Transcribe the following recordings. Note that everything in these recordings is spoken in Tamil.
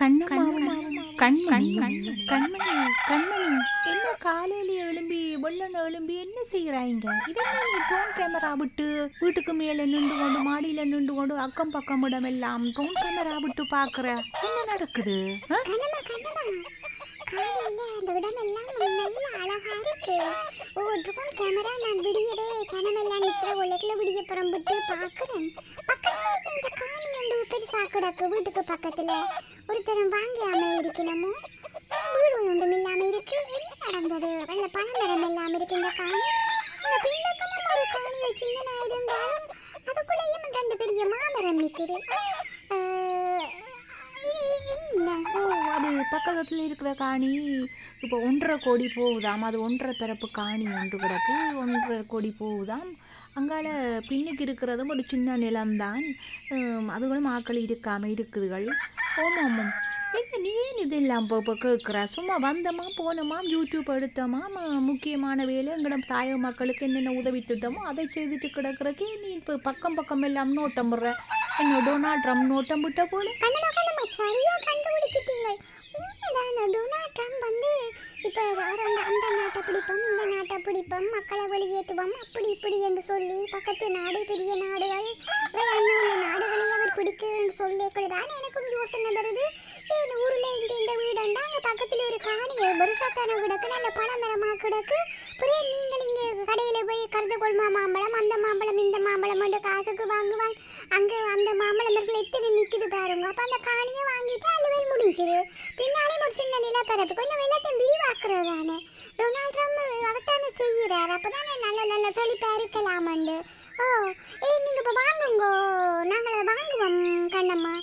கண்ணம்மாவும் கண்மணி கண்மணி கண்மணி என்ன காலையில எழும்பி வெள்ளன எழும்பி என்ன செய்கிறாங்க இதெல்லாம் நீ ட்ரோன் கேமரா விட்டு வீட்டுக்கு மேலே நின்று கொண்டு மாடியில நின்று கொண்டு அக்கம் பக்கம் இடமெல்லாம் ட்ரோன் கேமரா விட்டு பார்க்குற? என்ன நடக்குது? காலையில அந்த இடமெல்லாம் நல்ல அழகா இருக்கு. ஒவ்வொன்றுக்கும் கேமரா நான் விடியவே கனமெல்லாம் நிற்கிற உள்ளத்துல விடிய புறம்பிட்டு பார்க்குறேன் பக்கத்துல இந்த காணி அண்டு பெருசா கிடக்கு வீட்டுக்கு பக்கத்தில். ஒருத்தரும் வாங்காம இருக்கணுமோ? வீடு ஒன்றும் இல்லாம இருக்கு. என்ன நடந்தது? வெள்ள பணமரம் இல்லாம இருக்கு இந்த காணி இந்த பின்பக்கமும் ஒரு காணி சின்னனா இருந்தாலும் அதுக்குள்ளேயும் ரெண்டு பெரிய மாமரம் நிற்குது அது பக்கத்தில் இருக்கிற காணி. இப்போ ஒன்றரை கோடி போகுதாம். அது ஒன்றரை பிறப்பு காணி ஒன்று கிடக்கு. ஒன்றரை கோடி போகுதாம். அங்கால பின்னுக்கு இருக்கிறதும் ஒரு சின்ன நிலம்தான். அதுகளும் ஆக்கள் இருக்காமல் இருக்குதுகள். ஓமாம் ஆமாம். நீ ஏன் இதெல்லாம் இப்போ இப்போ கேட்குற சும்மா வந்தோமா போனோமாம் யூடியூப் எடுத்தோமா? முக்கியமான வேலை எங்களோட தாய மக்களுக்கு என்னென்ன உதவி திட்டமோ அதை செய்துட்டு கிடக்குறக்கே. நீ இப்போ பக்கம் பக்கம் எல்லாம் நோட்டம் விடுற என்ன டொனால்ட் ட்ரம்ப் நோட்டம் விட்ட போல. சரியா கண்டுபிடிச்சிட்டீங்க. உண்மைதான் டொனால்ட் ட்ரம்ப் வந்து இப்போ அந்த அந்த நாட்டை பிடிப்போம் இந்த நாட்டை பிடிப்போம் மக்களை வெளியேற்றுவோம் அப்படி இப்படி என்று சொல்லி பக்கத்து நாடு பெரிய நாடுகள் அண்ணன் நாடுகளை அவர் பிடிக்குன்னு சொல்லிக்கொள்ளுதான் எனக்கும் யோசனை வருது. ஏன் ஊரில் இந்த இந்த வீடுண்டா? அங்கே பக்கத்தில் ஒரு காணியை பெருசாத்தான கிடக்கு நல்ல பழமரமாக கிடக்கு. புரிய நீங்கள் இங்கே கடையில் போய் கருது கொள்மா மாம்பழம் காசுக்கு வாங்குவான். அங்கே அந்த மாம்பழம் மரத்தில் எத்தனை நிற்குது பாருங்க. அப்போ அந்த காணியை வாங்கிட்டு அலுவல் முடிஞ்சுது. பின்னாலே ஒரு சின்ன நிலப்பரப்பு. கொஞ்சம் வெள்ளத்தை விரிவாக்குறது தானே. டொனால்ட் ட்ரம்ப் அதைத்தானே செய்கிறார். அப்போ தானே நல்ல நல்ல செழிப்பாக இருக்கலாமண்டு. ஓ ஏய் நீங்கள் இப்போ வாங்குங்கோ. நாங்கள் அதை வாங்குவோம் கண்ணம்மா.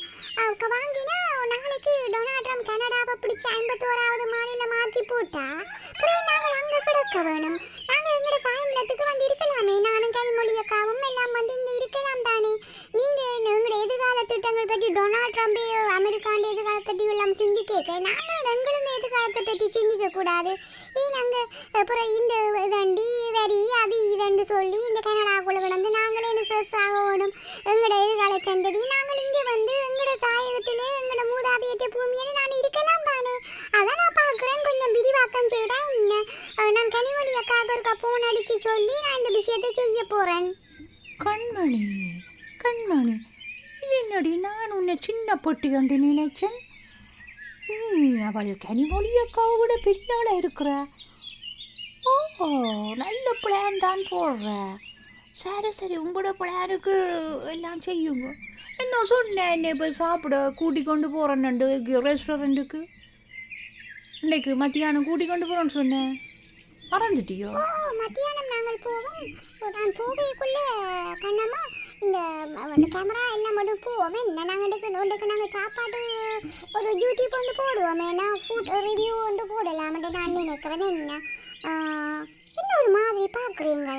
அவங்க வாங்கினா நாளைக்கு டொனால்ட் ட்ரம்ப் கனடாவை பிடிச்சி ஐம்பத்தோராவது மாநிலம் மாற்றி போட்டா அப்புறம் நாங்கள் அங்கே கிடக்க வேணும். நாங்கள் எங்களோட சாயந்தரத்துக்கு வந்து இருக்கலாமே. நானும் கனிமொழி அக்காவும் எல்லாம் வந்து இங்கே இருக்கலாம் தானே நீங்கள் எங்களோட எதிர்கால திட்டங்கள் பற்றி டொனால்ட் ட்ரம்ப் அமெரிக்காண்ட எதிர்காலத்தை பற்றி எல்லாம் சிந்திக்க நாங்கள் எங்களுந்த எதிர்காலத்தை பற்றி சிந்திக்க கூடாது ஏன் நாங்கள் அப்புறம் இந்த இதண்டி வரி அது இதண்டு சொல்லி இந்த கனடாக்குள்ள கிடந்து நாங்களே என்ன ஸ்ட்ரெஸ் ஆகணும்? எங்களோட எதிர்கால சந்ததி நாங்கள் இங்கே வந்து எங்களோட தாயகத்திலே எங்களோட மூதாதையற்ற பூமியில நான் இருக்கலாம் தானே? அதான் நான் பார்க்குறேன். கொஞ்சம் விரிவாக்கம் செய்தா என்ன? நான் கனிமொழி அக்காவுக்கு ஒரு ஃபோன் அடித்து சொல்லி நான் இந்த விஷயத்தை செய்ய போகிறேன் கண்மணி கண்மணி. என்னடி நான் உன்னை சின்ன பொட்டி கண்டு நினைச்சேன். அவள் கனிமொழி விட பெரிய ஆளாக இருக்கிற? ஓ நல்ல பிளான் தான் போடுற. சரி சரி உங்களோட பிளானுக்கு எல்லாம் செய்யுங்க. என்ன சொன்னேன் என்னை போய் சாப்பிட கூட்டி கொண்டு போகிறேன்னு ரெஸ்டாரண்ட்டுக்கு இன்னைக்கு மத்தியானம் கூட்டி கொண்டு போகிறோன்னு சொன்னேன். மறந்துட்டியோ? மத்தியானம் நாங்கள் போவோம். நான் போகைக்குள்ளே கண்ணம்மா இந்த கேமரா எல்லாம் மட்டும் போவோமே. என்ன நாங்கள் எடுக்க நாங்கள் சாப்பாடு ஒரு யூடியூப் ஒன்று போடுவோமே. நான் ஃபுட் ரிவ்யூ ஒன்று போடலாம். நான் நினைக்கிறேன் என்ன? இன்னொரு மாதிரி பார்க்குறீங்க?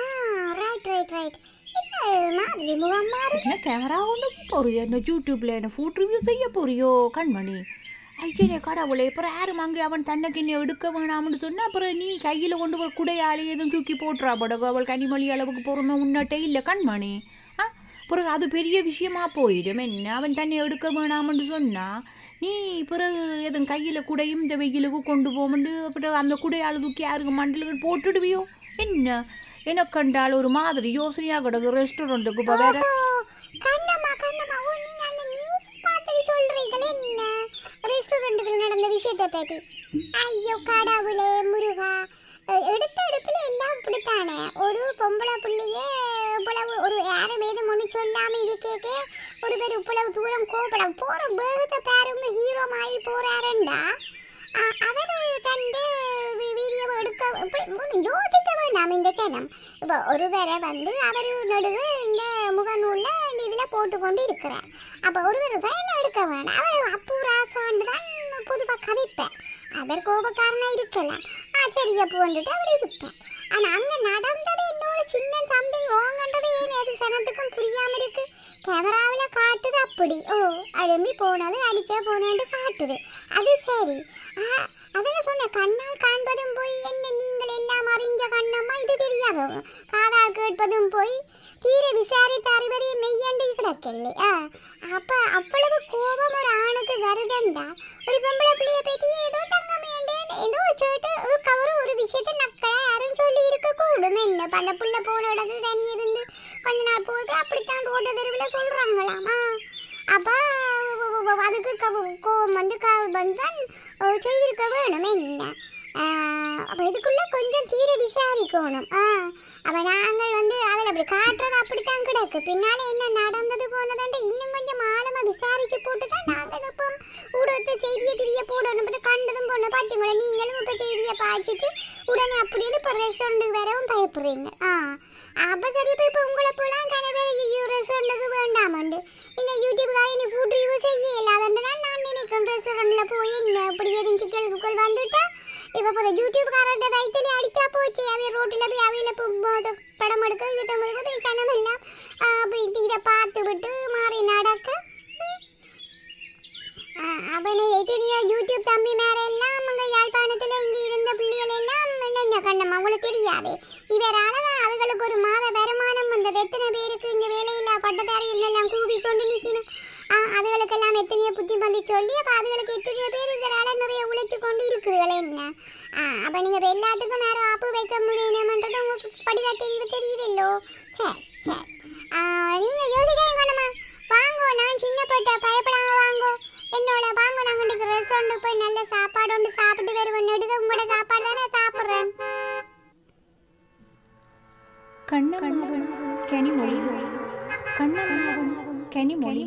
ஆ ரைட் ரைட் ரைட் மாதிரி முகம் மாறு என்ன கேமரா ஒன்று போறியோ? என்ன யூடியூப்ல என்ன ஃபுட் ரிவ்யூ செய்ய போறியோ? கண்மணி. ஐயனே கடவுளே அப்புறம் யாரும் அங்கே அவன் தன்னை கிண்ணை எடுக்க வேணாம்னு சொன்னால் அப்புறம் நீ கையில் கொண்டு வர குடையாலே எதுவும் தூக்கி போட்டுறா படகு அவள் கனிமொழி அளவுக்கு பொறுமை உன்னட்டே இல்லை கண்மணி. ஆ பிறகு அது பெரிய விஷயமா போயிடும். என்ன? அவன் தன்னை எடுக்க வேணாம்னு சொன்னால் நீ பிறகு எதுவும் கையில் குடையும் இந்த வெயிலுக்கு கொண்டு போமண்டு அப்புறம் அந்த குடையால் தூக்கி யாருக்கு மண்டலுக்கு போட்டுடுவியோ? என்ன? எனக்கு கண்டால் ஒரு மாதிரி யோசனையாக கிடக்கு ரெஸ்டாரண்ட்டுக்கு இப்போ வேற. கண்ணம்மா கண்ணம்மா. ஓ நீங்க அந்த நியூஸ் பார்த்து சொல்றீங்களே என்ன? ரெஸ்டாரண்ட்டுகள் நடந்த விஷயத்தை பற்றி ஐயோ கடவுளே முருகா. அஹ், எடுத்த எடுப்புல எல்லாம் இப்படித்தானே ஒரு பொம்பளை பிள்ளையே இவ்வளவு ஒரு யாரும் ஏதும் ஒன்று சொல்லாமல் இருக்கேக்க. ஒரு பேர் இவ்வளவு தூரம் கோபடம் போகிற பேகத்தை பாருங்க ஹீரோ ஆகி போறாருண்டா. அவர் தண்டு வீடியோ எடுக்க இப்படி யோசிக்க வேண்டாம் இந்த ஜனம். இப்போ ஒருவரை வந்து அவர் நடுவு இந்த முகநூலில் இந்த இதில் போட்டு கொண்டு இருக்கிறார். அப்போ ஒருவர் சயனம் எடுக்க வேண்டாம் அவர் அப்போ அவர் கோபக்காரனா இருக்கலாம். ஆச்சரிய போன்றுட்டு அவர் இருப்பார் ஆனா அங்க நடந்தது இன்னொரு சின்ன சம்திங் ராங்கன்றது ஏன் ஒரு சனத்துக்கும் புரியாம இருக்கு? கேமராவில் காட்டுது அப்படி. ஓ அழும்பி போனாலும் அடிச்சே போனேன்னு காட்டுது. அது சரி. அதில் சொன்ன கண்ணால் காண்பதும் போய் என்ன நீங்கள் எல்லாம் அறிஞ்ச கண்ணம்மா? இது தெரியாதோ? காதால் கேட்பதும் போய் தீர விசாரித்து அறிவதே மெய்யண்டு கிடக்கில்லை ஆ அப்போ அவ்வளவு கோபம் ஒரு ஆணுக்கு வருதுண்டா ஒரு பொம்பளை பிள்ளைய பற்றி ஏதோ தங்க ஏதோ வச்சுக்கிட்டு ஒரு ஒரு விஷயத்த நக்கல யாரும் சொல்லி இருக்க கூடும். என்ன இப்ப அந்த புள்ள போன இடத்துல தனி இருந்து கொஞ்ச நாள் போயிட்டு அப்படித்தான் ரோட்ட தெருவில் சொல்கிறாங்களாமா அப்போ அதுக்கு கவ- கோவம் வந்து காவல் வந்தான் செய்திருக்க வேணும். என்ன? அப்போ இதுக்குள்ளே கொஞ்சம் தீர விசாரிக்கணும். ஆ அப்போ நாங்கள் வந்து அதில் அப்படி காட்டுறது அப்படித்தான் கிடக்கு. பின்னால் என்ன நடந்தது போனதாண்ட இன்னும் கொஞ்சம் ஆழமாக விசாரிச்சு போட்டு தான் நாங்கள் இப்போ ஊடகத்தை செய்தியை திரிய போடணும். இப்போ கண்டதும் போன பார்த்தீங்களா நீங்களும் இப்போ செய்தியை பாய்ச்சிட்டு உடனே அப்படின்னு இப்போ ரெஸ்டாரண்ட்டுக்கு வரவும் பயப்படுறீங்க. ஆ. அப்போ சரி இப்போ இப்போ உங்களை போலாம் கனவே ஐயோ ரெஸ்டாரண்ட்டுக்கு வேண்டாமண்டு. இந்த யூடியூப்காக இனி ஃபுட் ரிவ்யூ செய்ய இல்லாதன்னு தான் நான் நினைக்கிறேன். ரெஸ்டாரண்ட்டில் போய் என்ன இப்படி எதுவும் சிக்கல் குக்கல் வந்துட்டா? இப்போ இப்போ யூடியூப்காரர்கிட்ட வயிற்றுல அடிச்சா போச்சு. அவைய ரோட்டில் போய் அவையில படம் எடுக்க இது தமிழ் கூட சனம் எல்லாம் அப்போ இதை பார்த்து விட்டு மாறி நடக்க. அவனை எத்தனையோ யூடியூப் தம்பி மேல எல்லாம் அங்கே யாழ்ப்பாணத்தில் இங்கே இருந்த பிள்ளைகள் எல்லாம் என்ன கண்ணம்? அவங்களுக்கு தெரியாது. இவரால தான் அதுகளுக்கு ஒரு மாத வருமானம் வந்தது. எத்தனை பேருக்கு இங்கே வேலையில்லா பட்டதாரிகள் எல்லாம் கூவி கொண்டு நிற்கணும் அதுகளுக்கெல்லாம் எத்தனையோ புத்தி பந்தி சொல்லி அப்போ அதுகளுக்கு எத்தனையோ பேர் இதனால நிறைய உழைச்சு கொண்டு இருக்குதுகளே என்ன? அப்போ நீங்கள் எல்லாத்துக்கும் வேறு ஆப்பு வைக்க முடியணுமன்றது உங்களுக்கு படிவா தெரிவு தெரியுதல்லோ சரி சரி நீங்கள் யோசிக்க கண்ணமகன் கனிமொழி கண்ணமகன் கனிமொழி